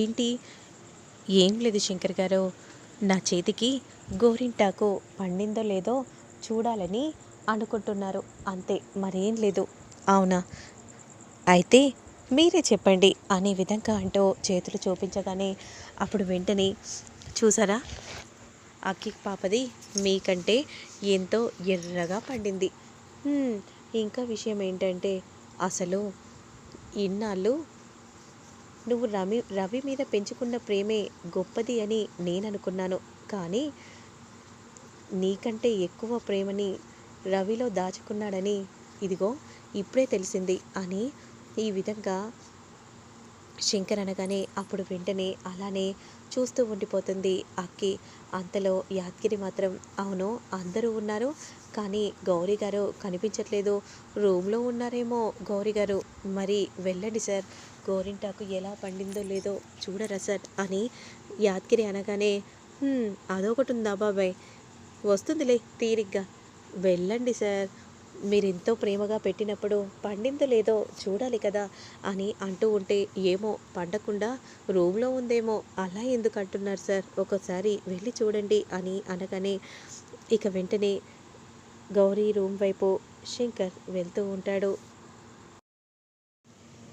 ఏంటి? ఏం లేదు శంకర్ గారు. నా చేతికి గోరింటాకు పండిందో లేదో చూడాలని అనుకుంటున్నారు. అంతే మరేం లేదు. అవునా? అయితే మీరే చెప్పండి అనే విధంగా అంటూ చేతులు చూపించగానే అప్పుడు వెంటనే చూసారా? అక్కి పాపది మీకంటే ఎంతో ఎర్రగా పండింది. ఇంకా విషయం ఏంటంటే అసలు ఇన్నాళ్ళు నువ్వు రవి రవి మీద పెంచుకున్న ప్రేమే గొప్పది అని నేను అనుకున్నాను కానీ నీకంటే ఎక్కువ ప్రేమని రవిలో దాచుకున్నాడని ఇదిగో ఇప్పుడే తెలిసింది అని ఈ విధంగా శంకర్ అనగానే అప్పుడు వెంటనే అలానే చూస్తూ ఉండిపోతుంది అక్కి. అంతలో యాద్గిరి మాత్రం అవును అందరూ ఉన్నారు కానీ గౌరీ గారు కనిపించట్లేదు. రూమ్లో ఉన్నారేమో గౌరీ గారు. మరి వెళ్ళండి సార్ గోరింటాకు ఎలా పండిందో లేదో చూడరా సార్ అని యాద్గిరి అనగానే అదొకటి ఉందా బాబాయ్? వస్తుందిలే తీరిగ్గా. వెళ్ళండి సార్. మీరు ఎంతో ప్రేమగా పెట్టినప్పుడు పండిందో లేదో చూడాలి కదా అని అంటూ ఉంటే ఏమో పండకుండా రూమ్లో ఉందేమో అలా ఎందుకు అంటున్నారు సార్? ఒకసారి వెళ్ళి చూడండి అని అనగానే ఇక వెంటనే గౌరీ రూమ్ వైపు శంకర్ వెళ్తూ ఉంటాడు.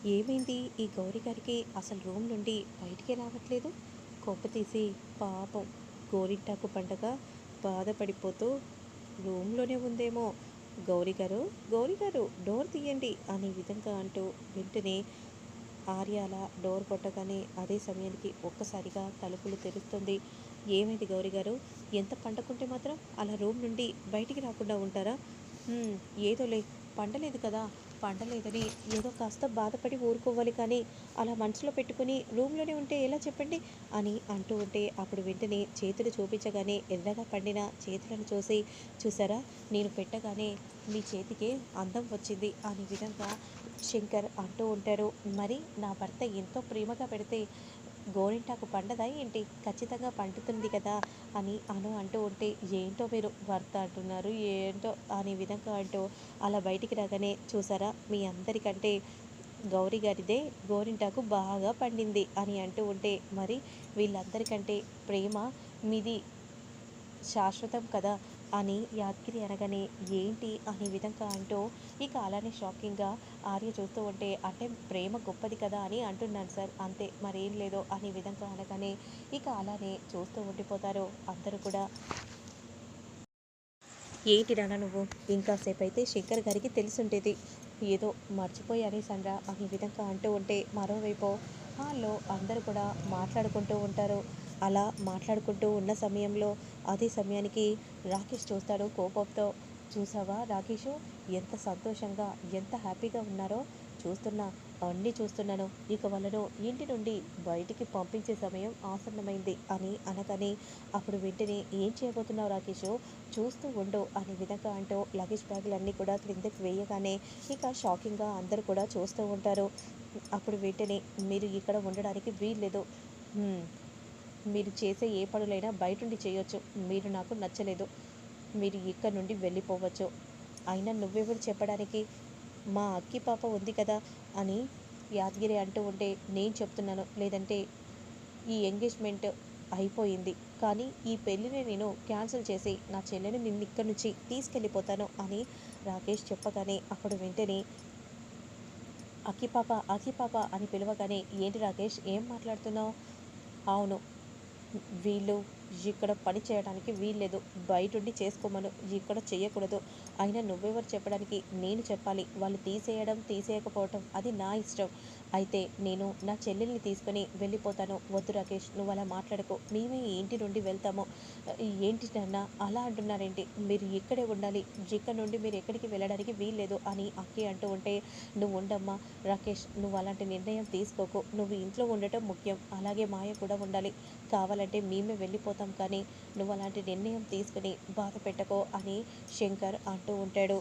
ఏమైంది? ఈ గౌరీ గారికి అసలు రూమ్ నుండి బయటికి రావట్లేదు. కోప తీసి పాపం గోరింటాకు పండగ బాధపడిపోతూ రూమ్లోనే ఉందేమో. గౌరీ గారు గౌరీ గారు డోర్ తీయండి అనే విధంగా అంటూ వెంటనే ఆర్యాల డోర్ కొట్టగానే అదే సమయానికి ఒక్కసారిగా తలుపులు తెరుస్తుంది. ఏమైంది గౌరీ గారు? ఎంత పండకుంటే మాత్రం అలా రూమ్ నుండి బయటికి రాకుండా ఉంటారా? ఏదోలే పండలేదు కదా. పండలేదని ఏదో కాస్త బాధపడి ఊరుకోవాలి కానీ అలా మనసులో పెట్టుకుని రూమ్లోనే ఉంటే ఎలా చెప్పండి? అని అంటూ ఉంటే అప్పుడు వెంటనే చేతులు చూపించగానే ఎర్రగా పండిన చేతులను చూసి చూసారా? నేను పెట్టగానే మీ చేతికి అందం వచ్చింది అనే విధంగా శంకర్ అంటూ ఉంటారు. మరి నా భర్త ఎంతో ప్రేమగా పెడితే గోరింటాకు పండదా ఏంటి? ఖచ్చితంగా పండుతుంది కదా అని అను అంటూ ఉంటే ఏంటో మీరు భర్త అంటున్నారు ఏంటో అనే విధంగా అంటూ అలా బయటికి రాగానే చూసారా? మీ అందరికంటే గౌరీ గారిదే గోరింటాకు బాగా పండింది అని అంటూ ఉంటే మరి వీళ్ళందరికంటే ప్రేమ మీది శాశ్వతం కదా అని యాదగిరి అనగానే ఏంటి అనే విధంగా అంటూ ఇక అలానే షాకింగ్గా ఆర్య చూస్తూ ఉంటే అంటే ప్రేమ గొప్పది కదా అని అంటున్నాను సార్. అంతే మరేం లేదో అనే విధంగా అనగానే ఇక అలానే చూస్తూ ఉండిపోతారు అందరూ కూడా. ఏంటి నాన్న నువ్వు? ఇంకాసేపు అయితే శంకర్ గారికి తెలిసుండేది. ఏదో మర్చిపోయానే సండ్రా అనే విధంగా అంటూ ఉంటే మరోవైపు హాల్లో అందరూ కూడా మాట్లాడుకుంటూ ఉంటారు. అలా మాట్లాడుకుంటూ ఉన్న సమయంలో అదే సమయానికి రాకేష్ చూస్తాడు కోపంతో చూసావా రాకేషు? ఎంత సంతోషంగా ఎంత హ్యాపీగా ఉన్నారో చూస్తున్నా అన్నీ చూస్తున్నాను. ఇక వాళ్ళను ఇంటి నుండి బయటికి పంపించే సమయం ఆసన్నమైంది అని అనగానే అప్పుడు వెంటనే ఏం చేయబోతున్నావు రాకేషు? చూస్తూ ఉండు అనే విధంగా అంటూ లగేజ్ బ్యాగులన్నీ కూడా క్రిందకి వేయగానే ఇక షాకింగ్గా అందరూ కూడా చూస్తూ ఉంటారు. అప్పుడు వెంటనే మీరు ఇక్కడ ఉండడానికి వీల్లేదు. మీరు చేసే ఏ పనులైనా బయట నుండి చేయొచ్చు. మీరు నాకు నచ్చలేదు. మీరు ఇక్కడ నుండి వెళ్ళిపోవచ్చు. అయినా నువ్వెవరు చెప్పడానికి? మా అక్కి పాప ఉంది కదా అని యాదగిరి అంటూ ఉంటే నేను చెప్తున్నాను. లేదంటే ఈ ఎంగేజ్మెంట్ అయిపోయింది. కానీ ఈ పెళ్ళిని నేను క్యాన్సిల్ చేసి నా చెల్లెని నిన్ను ఇక్కడి నుంచి తీసుకెళ్ళిపోతాను అని రాకేష్ చెప్పగానే అప్పుడు వెంటనే అక్కి పాప అక్కి పాప అని పిలవగానే ఏంటి రాకేష్ ఏం మాట్లాడుతున్నావు? అవును వీళ్ళు ఇక్కడ పని చేయడానికి వీల్లేదు. బయటుండి చేసుకోమను. ఇక్కడ చేయకూడదు అయినా నువ్వెవరు చెప్పడానికి? నేను చెప్పాలి. వాళ్ళు తీసేయడం తీసేయకపోవటం అది నా ఇష్టం. అయితే నేను నా చెల్లెల్ని తీసుకొని వెళ్ళిపోతాను. వద్దు రాకేష్ నువ్వు అలా మాట్లాడకు. మేమే ఇంటి నుండి వెళ్తాము. ఏంటి నాన్న? అలా అంటున్నారేంటి? మీరు ఇక్కడే ఉండాలి. ఇక్కడ నుండి మీరు ఎక్కడికి వెళ్ళడానికి వీల్లేదు అని అక్కి అంటూ ఉంటే నువ్వు ఉండమ్మా రాకేష్ నువ్వు అలాంటి నిర్ణయం తీసుకోకు. నువ్వు ఇంట్లో ఉండటం ముఖ్యం. అలాగే మాయ కూడా ఉండాలి. కావాలంటే మేమే వెళ్ళిపోతాం కానీ నువ్వు అలాంటి నిర్ణయం తీసుకుని బాధ పెట్టకో అని శంకర్ అంటూ ఉంటాడు.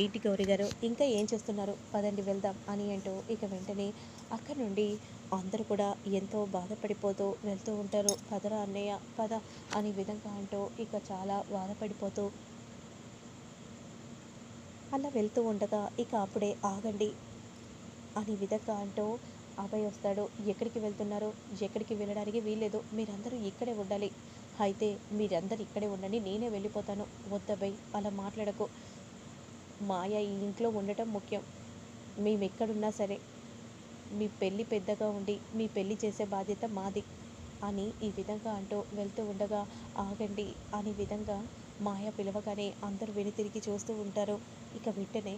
ఏంటి గౌరీ గారు? ఇంకా ఏం చేస్తున్నారు? పదండి వెళ్దాం అని అంటూ ఇక వెంటనే అక్కడి నుండి అందరూ కూడా ఎంతో బాధపడిపోతూ వెళ్తూ ఉంటారు. పదరా అన్నయ్య పద అనే విధంగా అంటూ ఇక చాలా బాధపడిపోతూ అలా వెళ్తూ ఉండగా ఇక అప్పుడే ఆగండి అనే విధంగా అంటూ అభయ్ వస్తాడు. ఎక్కడికి వెళ్తున్నారు ఎక్కడికి వెళ్ళడానికి వీల్లేదు. మీరందరూ ఇక్కడే ఉండాలి. అయితే మీరందరూ ఇక్కడే ఉండండి నేనే వెళ్ళిపోతాను. వద్దభయ్ అలా మాట్లాడకు. మాయ ఈ ఇంట్లో ఉండటం ముఖ్యం. మేము ఎక్కడున్నా సరే మీ పెళ్ళి పెద్దగా ఉండి మీ పెళ్ళి చేసే బాధ్యత మాది అని ఈ విధంగా అంటూ వెళ్తూ ఉండగా ఆగండి అనే విధంగా మాయ పిలవగానే అందరూ వెనుతిరిగి చూస్తూ ఉంటారు. ఇక వెంటనే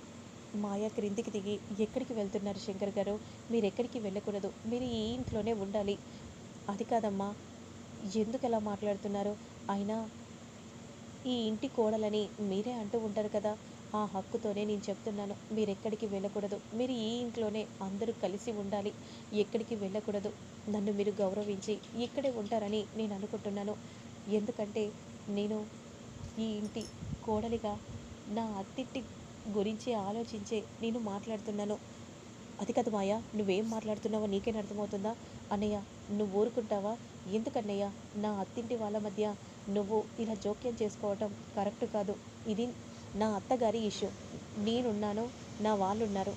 మాయ క్రిందికి దిగి ఎక్కడికి వెళ్తున్నారు శంకర్ గారు? మీరు ఎక్కడికి వెళ్ళకూడదు. మీరు ఈ ఇంట్లోనే ఉండాలి. అది కాదమ్మా. ఎందుకు ఎలా మాట్లాడుతున్నారు? అయినా ఈ ఇంటి కోడలని మీరే అంటూ ఉంటారు కదా. ఆ హక్కుతోనే నేను చెప్తున్నాను. మీరు ఎక్కడికి వెళ్ళకూడదు. మీరు ఈ ఇంట్లోనే అందరూ కలిసి ఉండాలి. ఎక్కడికి వెళ్ళకూడదు. నన్ను మీరు గౌరవించి ఇక్కడే ఉంటారని నేను అనుకుంటున్నాను. ఎందుకంటే నేను ఈ ఇంటి కోడలిగా నా అత్తింటి గురించి ఆలోచించే నేను మాట్లాడుతున్నాను. అది కాదు మాయా నువ్వేం మాట్లాడుతున్నావో నీకేం అర్థమవుతుందా? అన్నయ్య నువ్వు ఊరుకుంటావా? ఎందుకన్నయ్య? నా అత్తింటి వాళ్ళ మధ్య నువ్వు ఇలా జోక్యం చేసుకోవటం కరెక్ట్ కాదు. ఇది నా అత్తగారి ఇష్యూ. నేనున్నాను నా వాళ్ళు ఉన్నారు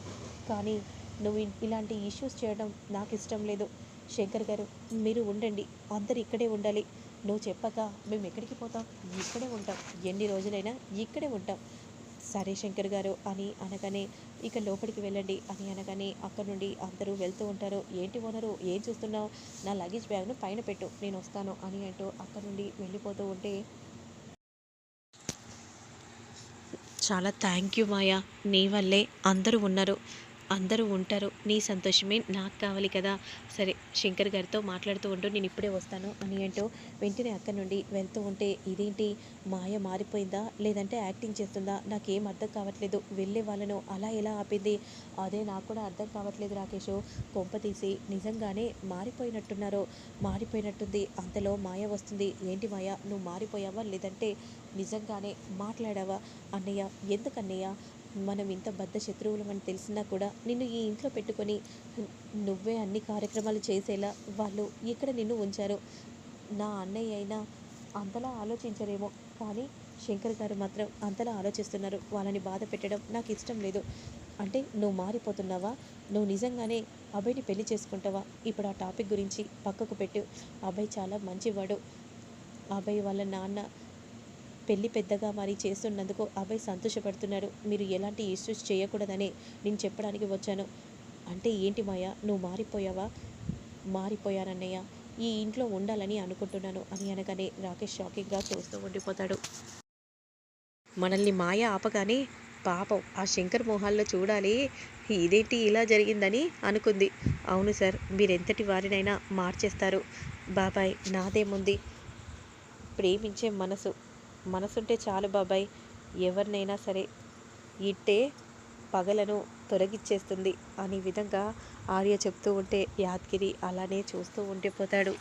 కానీ నువ్వు ఇలాంటి ఇష్యూస్ చేయడం నాకు ఇష్టం లేదు. శంకర్ గారు మీరు ఉండండి. అందరు ఇక్కడే ఉండాలి. నువ్వు చెప్పక మేము ఎక్కడికి పోతాం? ఇక్కడే ఉంటాం. ఎన్ని రోజులైనా ఇక్కడే ఉంటాం. సరే శంకర్ గారు అని అనగానే ఇక లోపలికి వెళ్ళండి అని అనగానే అక్కడ నుండి అందరూ వెళ్తూ ఉంటారు. ఏంటి ఓనరు ఏం చూస్తున్నావు? నా లగేజ్ బ్యాగ్ను పైన పెట్టు నేను వస్తాను అని అంటూ అక్కడ నుండి వెళ్ళిపోతూ ఉంటే చాలా థ్యాంక్ యూ మాయా నీ వల్లే అందరూ ఉన్నారు. అందరూ ఉంటారు. నీ సంతోషమే నాకు కావాలి కదా. సరే శంకర్ గారితో మాట్లాడుతూ ఉంటూ నేను ఇప్పుడే వస్తాను అని అంటూ వెంటనే అక్కడి నుండి వెళ్తూ ఉంటే ఇదేంటి? మాయ మారిపోయిందా? లేదంటే యాక్టింగ్ చేస్తుందా? నాకేం అర్థం కావట్లేదు. వెళ్ళే వాళ్ళను అలా ఎలా ఆపింది? అదే నాకు కూడా అర్థం కావట్లేదు రాకేష్. కొంప తీసి నిజంగానే మారిపోయినట్టున్నారు. మారిపోయినట్టుంది. అంతలో మాయ వస్తుంది. ఏంటి మాయ? నువ్వు మారిపోయావా? లేదంటే నిజంగానే మాట్లాడావా? అన్నయ్య ఎందుకన్నయ్య? మనం ఇంత బద్ద శత్రువులమని తెలిసినా కూడా నిన్ను ఈ ఇంట్లో పెట్టుకొని నువ్వే అన్ని కార్యక్రమాలు చేసేలా వాళ్ళు ఇక్కడ నిన్ను ఉంచారు? నా అన్నయ్య అయినా అంతలా ఆలోచించరేమో. కానీ శంకర్ గారు మాత్రం అంతలా ఆలోచిస్తున్నారు. వాళ్ళని బాధ పెట్టడం నాకు ఇష్టం లేదు. అంటే నువ్వు మారిపోతున్నావా? నువ్వు నిజంగానే అబ్బాయిని పెళ్ళి చేసుకుంటావా? ఇప్పుడు ఆ టాపిక్ గురించి పక్కకు పెట్టు. అబ్బాయి చాలా మంచివాడు. అబ్బాయి వాళ్ళ నాన్న పెళ్ళి పెద్దగా మరి చేస్తున్నందుకు అబ్బాయి సంతోషపడుతున్నాడు. మీరు ఎలాంటి ఇష్యూస్ చేయకూడదని నేను చెప్పడానికి వచ్చాను. అంటే ఏంటి మాయా? నువ్వు మారిపోయావా? మారిపోయానన్నయ్య. ఈ ఇంట్లో ఉండాలని అనుకుంటున్నాను అని అనగానే రాకేష్ షాకింగ్గా చూస్తూ ఉండిపోతాడు. మనల్ని మాయ ఆపగానే పాపం ఆ శంకర్ మొహాల్లో చూడాలి. ఇదేంటి ఇలా జరిగిందని అనుకుంది. అవును సార్ మీరెంతటి వారినైనా మార్చేస్తారు. బాబాయ్ నాదేముంది? ప్రేమించే మనసు. మనసుంటే చాలు బాబాయ్. ఎవరినైనా సరే ఇట్టే పగలను తొలగిచ్చేస్తుంది అనే విధంగా ఆర్య చెప్తూ ఉంటే యాద్గిరి అలానే చూస్తూ ఉండిపోతాడు.